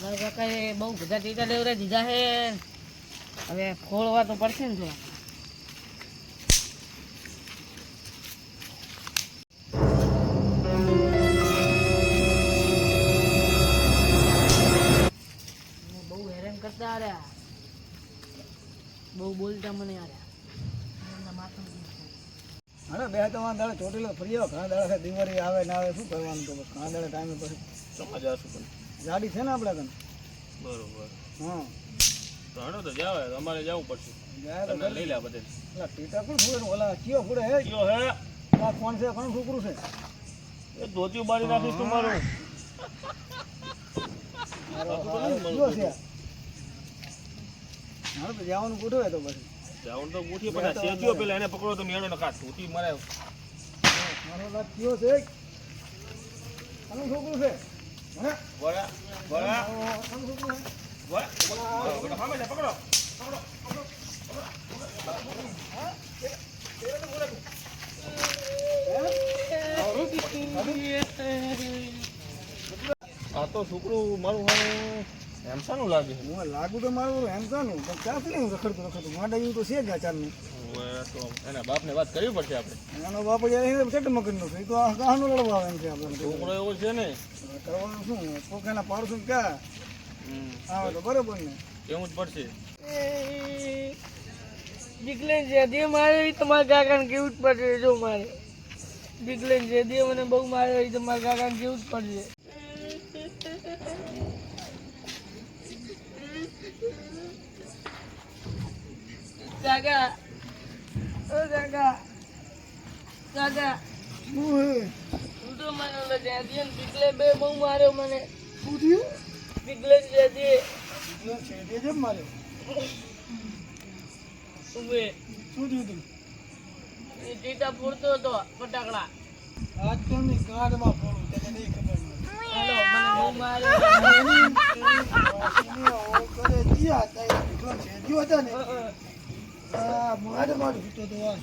કાકાએ બહુ બધા ટીકા લેવડે દીધા છે. હવે ખોળવા તો પડશે ને થોડા. બહુ હેરાન કરતા આવ્યા બહુ બોલતા મને એમના હા બે ત્રણ દાડે ચોટીલો ફરી આવો. ઘણા દાડે બીમારી આવે ના આવે. શું કરવાનું તો? ઘણા દાડે ટાઈમે પછી સમજ પણ ગાડી છે ને આપણે કને બરોબર. હા. તો જાવ અમારે જવું પડશે. જાય લઈ લે બધે. પેલા ટીટા કોણ ફૂડે ઓલા કયો ફૂડે હે કયો હે? આ કોણ છે? કોણ છોકરું છે? એ ધોતિયું બાળી નાખીશ તમારું મારું. તો. છે? જવાનું ગોઠવે તો પછી. જવાનું તો ગૂંથી પણ પેલા એને પકડો તો મેળો ને કાઢ ધોતી મારે મારો લાગ કયો છે? કોનું છોકરું છે? હે વળા વળા કોનું છોકરું છે વળા વળા સામે જા, પકડો આ તો છોકરું મારું હેમસાનું લાગે. હું લાગુ તો મારું એમ કાનું પણ ક્યાંથી નહીં રખડતું રખડતું? માંડા જેવું તો છે ગાચાનું એના બાપને વાત કરવી પડશે આપણે. એનો બાપ જાય ચટ મગજનો છે. એ તો આ કહાનો લડવા આવે એમ છે આપણે. છોકરો એવો છે ને કરવાનું શું? પોકાના પાડશું ક્યાં હમ, આવે તો બરોબર ને. એવું જ પડશે. દીકલેન જે દે મારે તમારા કાકાને કેવું જ પડશે જો મારે. બીકલેન જે દે મને બહુ મારે એ તમારા કાકાને કેવું જ પડશે. કાકા ઓ કાકા કાકા. હે? મને બે બહુ માર્યો મને. શું થયું જેમ ઉભે. શું થયું તું? ટીટા હતો ફટાકડા. આજ તો એમની ગાઢમાં ફોડું તને નહીં ખબર હાલો મને બહુ માર્યો. કરે જીયા હતા એ દીકરો છે ને. આ માડ માડ ફૂટો તો આ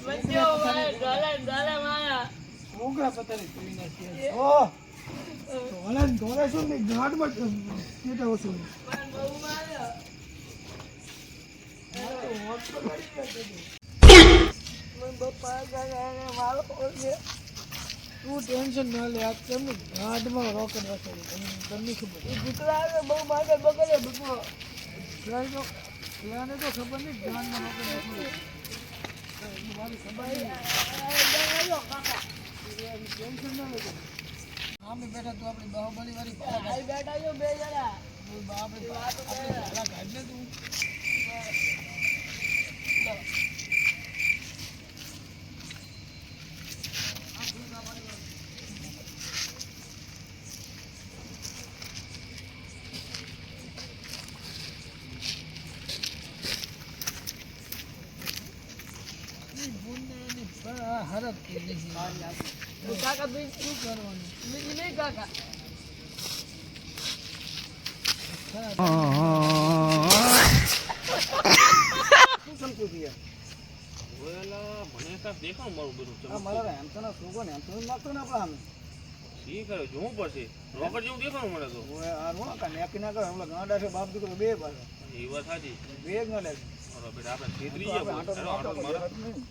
ગલે ગલે મારા છોકરા પતાની કરી નાખી ઓ ધોળે ધોળે શું ને ગાઢમાં કેટા વસુલ મને બહુ માર્યો મને પપ્પા કાકાને મારો છે તું ટેન્શન ના લે આ કેમ ગાઢમાં રોકડ વસેલી તમને તમને ખબર એ દીકરાને બહુ માગે બગડે દીકરો પેલાને તો ખબર નહીં ગાઢમાં રોકડ વસેલી મારી ખબર નહીં આમે બેઠા તો આપણી બાહુબલી વાળી આઈ બેઠા છો બે જણા આપણે આપણે ભલા કાઢને તું હરક કે નહીં. કાકા બીજ શું કરવાનું બીજી નહીં કાકા શું સમજ્યું તું યાર ઓલા મને કાંઈક દેખાવ મારું બધું આ ચમકતું. મારા હેમસના છોકરો ને હેમસન નાખતો ને આપણે આમે શી કરે જોવું પડશે રોકડ જેવું દેખાણું મને તો ઓય આ રો કા નેકી ના કરે હમણાં ગાંડા છે બાપ દીકરો બે પાછો એ વાત સાચી બે જ ન લે મારો બેટા આપણે છેતરી આપણે ગયા આંટો ચાલો, આંટો આંટો મારો. કરી નહીં.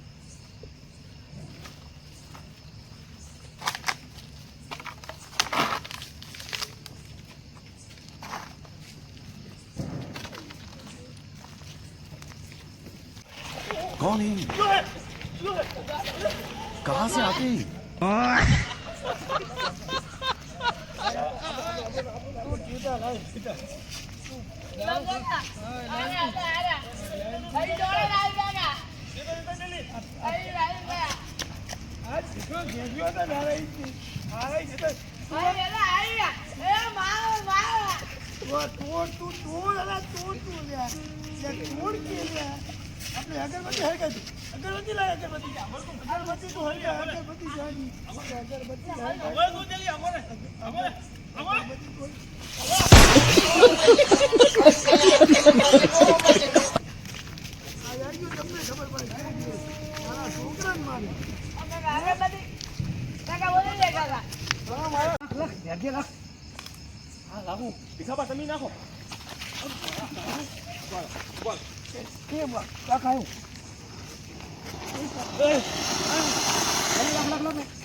कौन है कहाँ से आते तोड़ तू तोड़ तोड़ तू तोड़ केल्या અગરબત્તી હળગાવી. અગરબત્તી લાય અગરબત્તી અગરબત્તી તો હળગા અગરબત્તી જાની. અગરબત્તી હળગાવી. આ યારીઓ તમને ખબર પડે શું છે? મારા છોકરાને મારે. હા, મારા. લાખ, લાખ, લાખ. હા લાગુ ભીખાબા તમે નાખો બોલ કાકા આવ્યું એ, આ, લખ, લખ, લખ, લખ.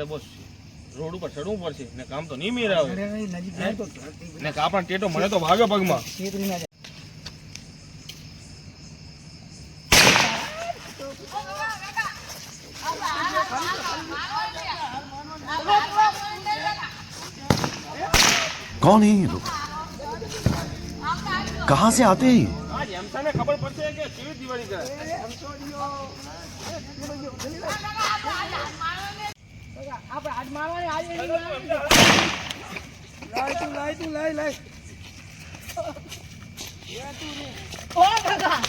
આપણે બસ રોડ ઉપર ચડવું પડશે ને કામ તો નહીં મેળ આવે અરે, નજીક જાય તો ધરતી ને કાપણ ટેટો મને તો વાગ્યો પગમાં છેતરી ના જાય. कौन है ये लोग कहाँ से आते हैं ये? આજ એમસાને ખબર પડશે કે કેવી દિવાળી કરે આપણે હાથ મારવાની આજે લાય તું, લાય તું, લાય, લાય. ઓ કાકા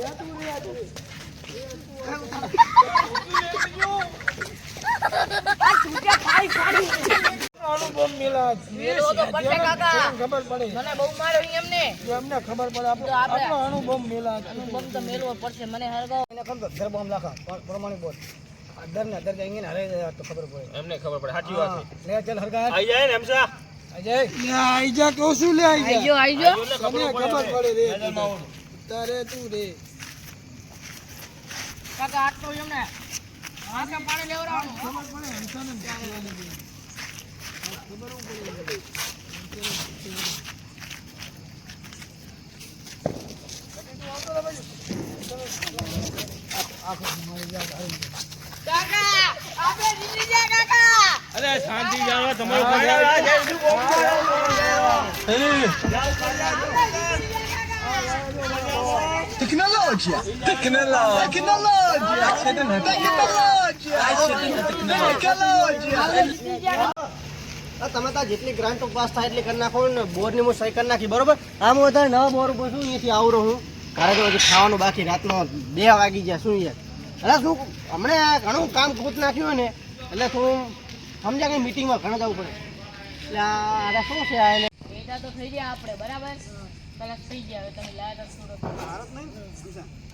અનુપમ મિલા છે. મેલો તો પડશે ખબર પડે. મને બહુ માર્યો એમને. એમને ખબર પડે આપણો આપણો અનુભવ મિલા છે. તો મેલવો પડશે. મને હરગાવ એને ખબર ધર બોમ્બ લાખા પ્રમાણિક બોલ દર ને દર જાય હરે તો ખબર પડે. એમને ખબર પડે સાચી વાત લે ચાલ હરગા આઈ જાય ને એમસા? આઈ જા કહું છું લે આઈ આઈજો આઈજો તમને ખબર પડે રે. તારે તું રે. કાકા આટલો એમને અરે શાંતિ જાણવા તમારું! Tecnologia! Tecnologia! Tecnologia! આ તમે ત્યાં જેટલી ગ્રાન્ટો પાસ થાય એટલી કરી નાખો ને બોરની હું સહી કરી નાખી બરોબર? આમ વધારે નવા બોર ઉપર શું અહીંયાથી આવું રહું? ઘરે તો હજી ખાવાનું બાકી રાતનો બે વાગી ગયા શું યાર? એટલે શું હમણાં ઘણું કામ કૂદ નાખ્યું હોય ને એટલે શું સમજ્યા કે મિટિંગમાં ઘણા જવું પડે. એટલે આ શું છે આ એને? ભેગા તો થઈ ગયા આપણે બરાબર? પેલા થઈ ગયા હવે તમે લાયા તો થોડો આ આ આ હવે હવે હે ને? fight નહીં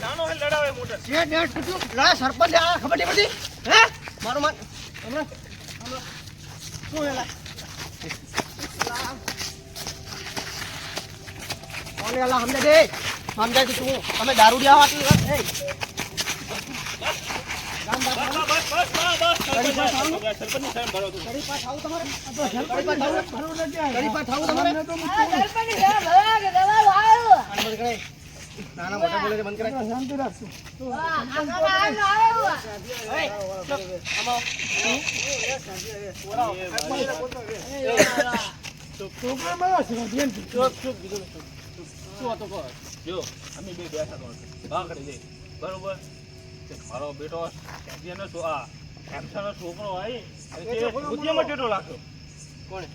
નાનો હે લડાવે મોટો છે ડેઢ કેટલું? લા, સરપંચ આ ખબર નહીં પડતી? હે? મારું માન હમણાં. શું હેલા? લા. કોને હેલા સમજે દે સમજાય કે તું તમે દારૂડિયા વાટી વાત એ આવું તમારે નાના મોટા બોલે બંધ કરાય. શાંતિ રાખશું બરોબર. મારો બેટો છોકરો તે બુદ્ધિમાં ટેટો લાગ્યો કોણે?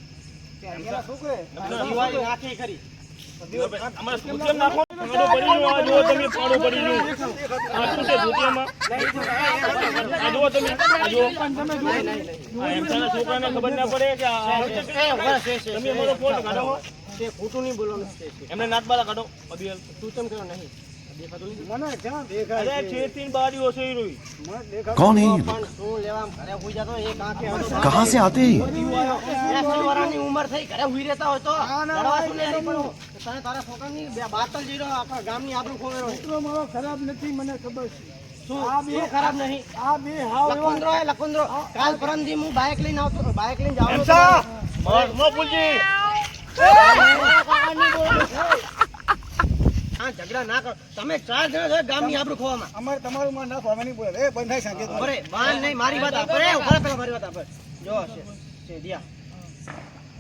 એમસા છોકરે? નાખી ખરી છોકરાને ખબર ના પડે કે તમે અમારો ફોન કાઢો. તે ખોટું નહીં બોલવાનું એમને નાતબાલા કાઢો તું ચમ કરો નહીં. દેખાતું નહીં મને ક્યાં દેખાય અરે છેતીન બારીઓ છે ઈ રોઈ મને દેખાય कौन है ये लोग પણ શું લેવા આમ ઘરે હુઈ જતો એક આંખે હતો कहाँ से आते हैं ये એસી વર્ષની ઉંમર થઈ ઘરે હુઈ રહેતા હોય તો લડવા શું લેરી પણ તને તારા છોકરાની બે બાતલ જઈ રહ્યો આખા ગામની આબરૂ ખોવેરો છે. છોકરો મારો ખરાબ નથી મને ખબર છે શું આ બે શું ખરાબ નહીં આ બે હાવ એવા લખુંદ્રો હે લખુંદ્રો કાલ પરમદી હું બાઇક લઈને આવતો બાઇક લઈને જાવ હેમસા બસ નો પૂછી હા ઝઘડા ના કરો. તમે ચાર જણા છો ગામની આબરૂ ખોવામાં. અમારે તમારું માં ના નહીં બોલે. એ બંધ સાંજે અરે બાન નહીં મારી વાત આપરે ઊભા પેલા મારી વાત આપરે જો છે દિયા.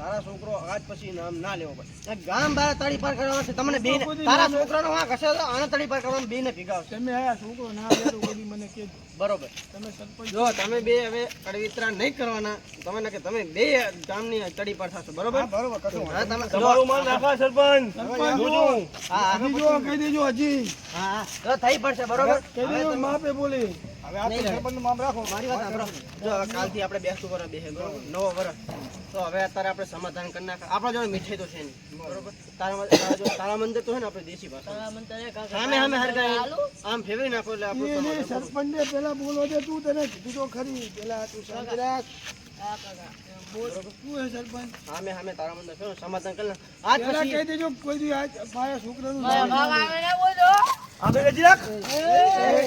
તારા છોકરો આજ પછી નામ ના લેવો પડે. ગામ બાર તળી પાર કરવાનો છે તમને બે તારા છોકરાનો વાંક હશે તો આને તડી પાર કરવાનો બે ને ભીગાવશે તમે આયા છોકરો ના લેતો કોઈ મને કે બરોબર. તમે સરપંચ જો તમે બે હવે કડવિતરા નહીં કરવાના તમે ને કે તમે બે ગામની તડી પાર થશો બરોબર? હા, બરોબર કશું હા તમે તમારું માલ રાખા સરપંચ. સરપંચ. હા હા, જો કહી દેજો હજી. હા હા. તો થઈ પડશે બરોબર? કહી દેજો માપે બોલી. હવે આ નહીં, સરપંચનું માપ રાખો. મારી વાત સાંભળો. જો હવે કાલથી આપણે બેસતું વરસ બેસે બરોબર? નવો વરસ. તો હવે અત્યારે આપણે સમાધાન કરી નાખ. આપણા જોડે મીઠાઈ તો છે નહીં. બરોબર? તારા તારા તારા મંદિર તો છે ને આપણે દેશી ભાષા? સામે સામે હરગાય. આમ ફેરવી નાખો એટલે આપણું એને સમાધાન પૂરું. સરપંચે પેલા બોલો છે તું તને કીધું તો ખરી. પેલા તું શાંત રાખ. સમાધાન કરી નાખ. આજ પછી કહી દેજો કોઈ આજ મારા છોકરાનું આગળ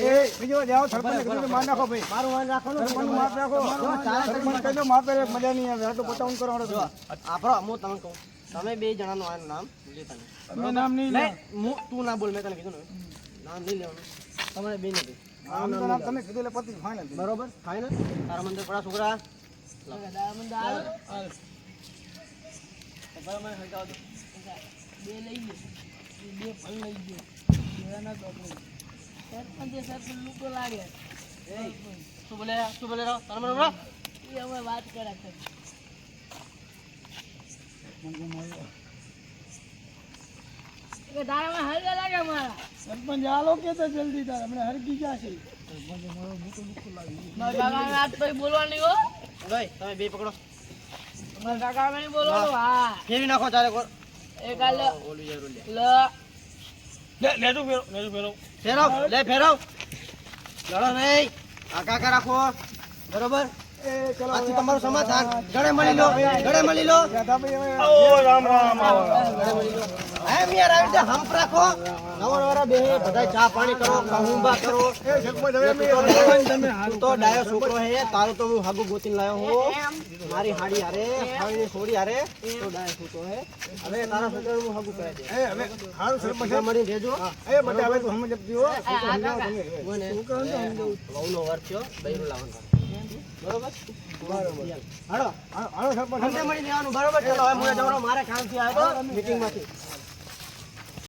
એ, બીજો જાઓ સરપંચ કીધું માર નાખો ભાઈ મારું વાન રાખવાનું સરપંચ માપે મજા નહીં આવે તો પતાવું કરો તમે. આપણો હું તમને કહું તમે બે જણાનું આનું નામ નામ નહીં તું ના બોલ મેં તને કીધું નામ નહીં લેવાનું તમારે બે નથી આમ તમે પતી ફાઇનલ બરોબર ફાઇનલ તારા મંદિર પડા છોકરા બે લઈ ગયો બે પણ લઈ ગયો. સરપંચે બોલે બોલે બોલો આલો કે તો જલ્દી તાર હમણાં હરકી પછી બોલવાની હો. ગઈ તમે બે પકડો. નહીં બોલવાનું? હા. ફેરવી નાખો તારે કોર એ કાલે ઓલી જાય ઓલી લ. લે લેજો ફેરો લેજો ફેરો. ફેરવ લે ફેરવ લડો નહીં. આ કાકા રાખો. બરોબર? એ ચલો આજથી તમારું સમાધાન. ગળે મળી લો ગળે મળી લો. રામ ઓ રામ રામ આવો એમ યાર આવી રીતે હંપ રાખો. બે બધા ચા પાણી કરો કહુંબા તું ડાયો છોકરો હે તારો તો હું હાગુ ગોતીને લાયો હું. મારી હાડી હારે હાડીની છોડી હારે. તો ડાયો છોકરો હે. હવે તારા છોકરાનું હું હાગુ કરાવી દે. એ હવે હારું સરપંચ બધા મળી એ બધા હવે તું સમજ જો મને. વહુનો વર થયો બૈરું લાવવાનું. બરોબર? બરોબર. હાલો હાલો સરપંચ સમજે મળી લેવાનું બરોબર ચલો હવે હું જવાનો મારે કામથી આવ્યો. મીટિંગમાંથી